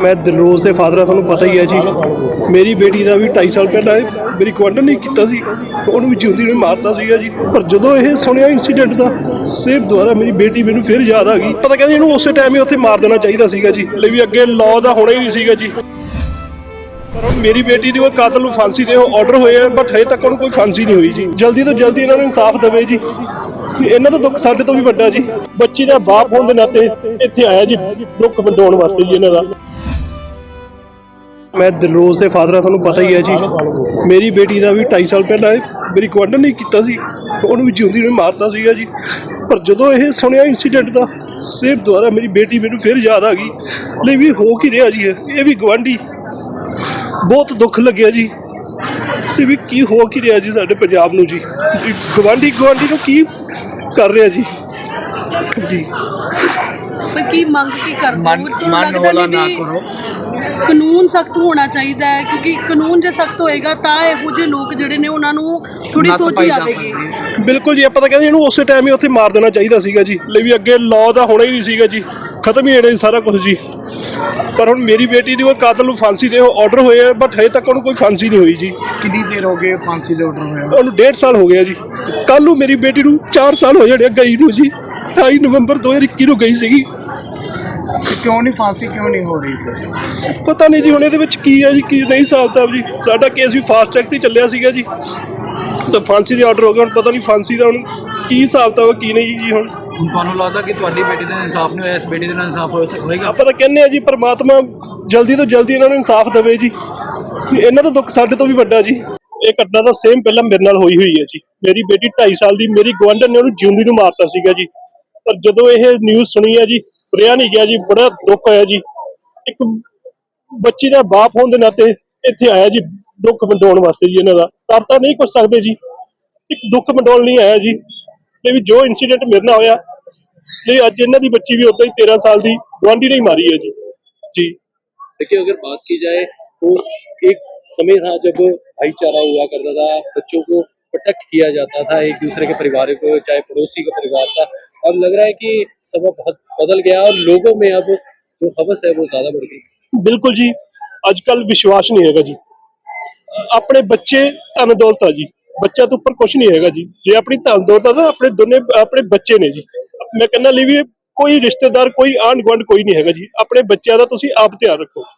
ਮੈਂ ਦਿਲਰੋਜ਼ ਦੇ ਫਾਦਰ ਆ, ਤੁਹਾਨੂੰ ਪਤਾ ਹੀ ਹੈ ਜੀ। ਮੇਰੀ ਬੇਟੀ ਦਾ ਵੀ 2.5 ਸਾਲ ਪਹਿਲਾਂ ਇਹ ਮੇਰੀ ਕੁਆਂਟਲ ਨਹੀਂ ਕੀਤਾ ਸੀ ਉਹਨੂੰ ਵੀ ਜਿਉਂਦੀ ਨੂੰ ਹੀ ਮਾਰਤਾ ਸੀਗਾ ਜੀ। ਪਰ ਜਦੋਂ ਇਹ ਸੁਣਿਆ ਇਨਸੀਡੈਂਟ ਦਾ ਸੇਮ ਦੁਆਰਾ ਮੇਰੀ ਬੇਟੀ ਮੈਨੂੰ ਫਿਰ ਯਾਦ ਆ ਗਈ। ਪਤਾ ਕਹਿੰਦੇ ਇਹਨੂੰ ਉਸੇ ਟਾਈਮ ਹੀ ਉੱਥੇ ਮਾਰ ਦੇਣਾ ਚਾਹੀਦਾ ਸੀਗਾ ਜੀ। ਲਈ ਵੀ ਅੱਗੇ ਲਾਅ ਦਾ ਹੋਣਾ ਹੀ ਨਹੀਂ ਸੀਗਾ ਜੀ। ਪਰ ਮੇਰੀ ਬੇਟੀ ਦੀ ਉਹ ਕਾਤਲ ਨੂੰ ਫਾਂਸੀ ਦੇ ਆਰਡਰ ਹੋਏ ਆ ਬਟ ਹਜੇ ਤੱਕ ਉਹਨੂੰ ਕੋਈ ਫਾਂਸੀ ਨਹੀਂ ਹੋਈ ਜੀ। ਜਲਦੀ ਤੋਂ ਜਲਦੀ ਇਹਨਾਂ ਨੂੰ ਇਨਸਾਫ ਦੇਵੇ ਜੀ। ਇਹਨਾਂ ਦਾ ਦੁੱਖ ਸਾਡੇ ਤੋਂ ਵੀ ਵੱਡਾ ਜੀ। ਬੱਚੀ ਦਾ ਬਾਪ ਹੋਣ ਦੇ ਨਾਤੇ ਇੱਥੇ ਆਇਆ ਜੀ, ਦੁੱਖ ਵੰਡਾਉਣ ਵਾਸਤੇ ਜੀ ਇਹਨਾਂ ਦਾ। ਮੈਂ ਦਿਲਰੋਜ਼ ਦੇ ਫਾਦਰ ਆ ਤੁਹਾਨੂੰ ਪਤਾ ਹੀ ਹੈ ਜੀ। ਮੇਰੀ ਬੇਟੀ ਦਾ ਵੀ 2.5 ਸਾਲ ਪਹਿਲਾਂ ਇਹ ਮੇਰੀ ਕੁਆਂਟਲ ਨਹੀਂ ਕੀਤਾ ਸੀ। ਉਹਨੂੰ ਵੀ ਜਿਉਂਦੀ ਨੂੰ ਮਾਰਤਾ ਸੀਗਾ ਜੀ। ਪਰ ਜਦੋਂ ਇਹ ਸੁਣਿਆ ਇਨਸੀਡੈਂਟ ਦਾ ਸੇਮ ਦੁਆਰਾ ਮੇਰੀ ਬੇਟੀ ਮੈਨੂੰ ਫਿਰ ਯਾਦ ਆ ਗਈ। ਲਈ ਵੀ ਹੋ ਕੀ ਰਿਹਾ ਜੀ ਇਹ? ਇਹ ਵੀ ਗਵਾਂਢੀ ਬਹੁਤ ਦੁੱਖ ਲੱਗਿਆ ਜੀ। ਤੇ ਵੀ ਕੀ ਹੋ ਕੀ ਰਿਹਾ ਜੀ ਸਾਡੇ ਪੰਜਾਬ ਨੂੰ ਜੀ? ਗਵਾਂਢੀ ਗਵਾਂਢੀ ਨੂੰ ਕੀ ਕਰ ਰਿਹਾ ਜੀ? ਜੀ। ਪਰ ਕੀ ਮੰਗ ਕੀ ਕਰਦੇ ਮਨ ਹੋ? ਤੁਹਾਨੂੰ ਮਨ ਲੱਗਦਾ ਹੌਲਾ ਨਹੀਂ ਨਾ ਵੀ ਕਰੋ। ਕਾਨੂੰਨ ਸਖਤ ਹੋਣਾ ਚਾਹੀਦਾ ਹੈ? ਕਿਉਂਕਿ ਕਾਨੂੰਨ ਜੇ ਸਖਤ ਹੋਏਗਾ ਤਾਂ ਇਹੋ ਜਿਹੇ ਲੋਕ ਜਿਹੜੇ ਨੇ ਉਹਨਾਂ ਨੂੰ ਥੋੜੀ ਨੱਥ ਸੋਚੀ ਪਾਈ ਜਾ ਆਵੇਗੀ ਸਕਦੀ ਹੈ। ਬਿਲਕੁਲ ਜੀ ਆਪਾਂ ਤਾਂ ਕਹਿੰਦੇ ਇਹਨੂੰ ਉਸੇ ਟਾਈਮ ਹੀ ਉੱਥੇ ਮਾਰ ਦੇਣਾ ਚਾਹੀਦਾ ਸੀਗਾ ਜੀ। ਲਈ ਵੀ ਅੱਗੇ ਲਾਅ ਦਾ ਹੋਣਾ ਹੀ ਨਹੀਂ ਸੀਗਾ ਜੀ। ਖਤਮ ਹੀ ਹੋਣਾ ਸੀ ਸਾਰਾ ਕੁਝ ਜੀ। ਪਰ ਹੁਣ ਮੇਰੀ ਬੇਟੀ ਦੀ ਉਹ ਕਾਤਲ ਨੂੰ ਫਾਂਸੀ ਦੇ ਆਰਡਰ ਹੋਏ ਆ ਬਟ ਹਜੇ ਤੱਕ ਉਹਨੂੰ ਕੋਈ ਫਾਂਸੀ ਨਹੀਂ ਹੋਈ ਜੀ। ਕਿੰਨੀ ਦੇਰ ਹੋ ਗਈ ਫਾਂਸੀ ਦੇ ਆਰਡਰ ਹੋਇਆ ਉਹਨੂੰ 1.5 ਸਾਲ ਹੋ ਗਿਆ ਜੀ। ਕੱਲ ਨੂੰ ਮੇਰੀ ਬੇਟੀ ਨੂੰ 4 ਸਾਲ ਹੋ ਜਾਣੇ ਆ ਗਈ ਨੂੰ ਜੀ। 28 ਨਵੰਬਰ 2021 ਨੂੰ ਗਈ ਸੀਗੀ। ਤੇ ਕਿਉਂ ਨਹੀਂ ਫਾਂਸੀ ਕਿਉਂ ਨਹੀਂ ਹੋ ਰਹੀ ਫਿਰ? ਪਤਾ ਨਹੀਂ ਜੀ ਹੁਣ ਇਹਦੇ ਵਿੱਚ ਕੀ ਹੈ ਜੀ ਕੀ ਨਹੀਂ ਹਿਸਾਬ ਜੀ। ਸਾਡਾ ਕੇਸ ਵੀ ਫਾਸਟ ਟਰੈਕ ਤੇ ਚੱਲਿਆ ਸੀਗਾ ਜੀ। ਤਾਂ ਫਾਂਸੀ ਦੇ ਆਰਡਰ ਹੋ ਗਏ ਹੁਣ ਪਤਾ ਨਹੀਂ ਫਾਂਸੀ ਦਾ ਹੁਣ ਕੀ ਹਿਸਾਬ ਤਾ ਕੀ ਨਹੀਂ ਜੀ ਹੁਣ। ਹੁਣ ਤੁਹਾਨੂੰ ਲੱਗਦਾ ਕਿ ਤੁਹਾਡੀ ਬੇਟੀ ਦਾ ਇਨਸਾਫ ਨਹੀਂ ਹੋਇਆ ਇਸ ਬੇਟੀ ਦੇ ਨਾਲ ਇਨਸਾਫ ਹੋਏਗਾ? ਆਪਾਂ ਤਾਂ ਕਹਿੰਦੇ ਆ ਜੀ ਪ੍ਰਮਾਤਮਾ ਜਲਦੀ ਤੋਂ ਜਲਦੀ ਇਹਨਾਂ ਨੂੰ ਇਨਸਾਫ ਦੇਵੇ ਜੀ। ਇਹਨਾਂ ਦਾ ਦੁੱਖ ਸਾਡੇ ਤੋਂ ਵੀ ਵੱਡਾ ਜੀ। ਇਹ ਘਟਨਾ ਤਾਂ ਸੇਮ ਪਹਿਲਾਂ ਮੇਰੇ ਨਾਲ ਹੋਈ ਹੋਈ ਹੈ ਜੀ। ਮੇਰੀ ਬੇਟੀ 2.5 ਸਾਲ ਦੀ ਮੇਰੀ ਗਵਾਂਢਣ ਨੇ ਉਹਨੂੰ ਜਿਉਂਦੀ ਨੂੰ ਮਾਰਤਾ ਸੀਗਾ ਜੀ। ਪਰ ਜਦੋਂ ਇਹ ਨਿਊਜ਼ ਸੁਣੀ ਹੈ ਜੀ ਰਿਆ ਨਹੀਂ ਗਿਆ ਜੀ ਬੜਾ ਦੁੱਖ ਹੋਇਆ ਜੀ ਇੱਕ ਬੱਚੀ ਦਾ ਬਾਪ ਹੋਣ ਦੇ ਨਾਤੇ ਇੱਥੇ ਆਇਆ ਜੀ ਦੁੱਖ ਵੰਡਾਉਣ ਵਾਸਤੇ ਜੀ ਇਹਨਾਂ ਦਾ ਕਰ ਤਾਂ ਨਹੀਂ ਕੁਝ ਸਕਦੇ ਜੀ ਇੱਕ ਦੁੱਖ ਵੰਡਾਉਣ ਲਈ ਆਇਆ ਜੀ ਤੇ ਵੀ ਜੋ ਇਨਸੀਡੈਂਟ ਮੇਰੇ ਨਾਲ ਹੋਇਆ ਤੇ ਅੱਜ ਇਹਨਾਂ ਦੀ ਬੱਚੀ ਵੀ ਉਦਾਂ ਹੀ 13 ਸਾਲ ਦੀ ਗੁਆਂਢੀ ਨੇ ਹੀ ਮਾਰੀ ਹੈ ਜੀ ਜੀ देखिए अगर बात की जाए तो एक समय था जब भाईचारा हुआ करता था बच्चों को प्रोटेक्ट किया जाता था एक दूसरे के परिवार को चाहे पड़ोसी का परिवार था अब लग रहा है कि सब बहुत बदल गया और लोगों में अब जो हवस है वो ज्यादा बढ़ गई ਬਿਲਕੁਲ ਜੀ ਅੱਜ ਕੱਲ ਵਿਸ਼ਵਾਸ ਨਹੀਂ ਹੈਗਾ ਜੀ ਆਪਣੇ ਬੱਚੇ ਧਨ ਦੌਲਤ ਆ ਜੀ ਬੱਚਾ ਤੋਂ ਉੱਪਰ ਕੁਝ ਨਹੀਂ ਹੈਗਾ ਜੀ ਜੇ ਆਪਣੀ ਧਨ ਦੌਲਤ ਆ ਤਾਂ ਆਪਣੇ ਦੋਨੇ ਆਪਣੇ ਬੱਚੇ ਨੇ ਜੀ ਮੈਂ ਕਹਿੰਦਾ ਲਈ ਵੀ ਕੋਈ ਰਿਸ਼ਤੇਦਾਰ ਕੋਈ ਆਂਢ ਗੁਆਂਢ ਕੋਈ ਨਹੀਂ ਹੈਗਾ ਜੀ ਆਪਣੇ ਬੱਚਿਆਂ ਦਾ ਤੁਸੀਂ ਆਪ ਧਿਆਨ ਰੱਖੋ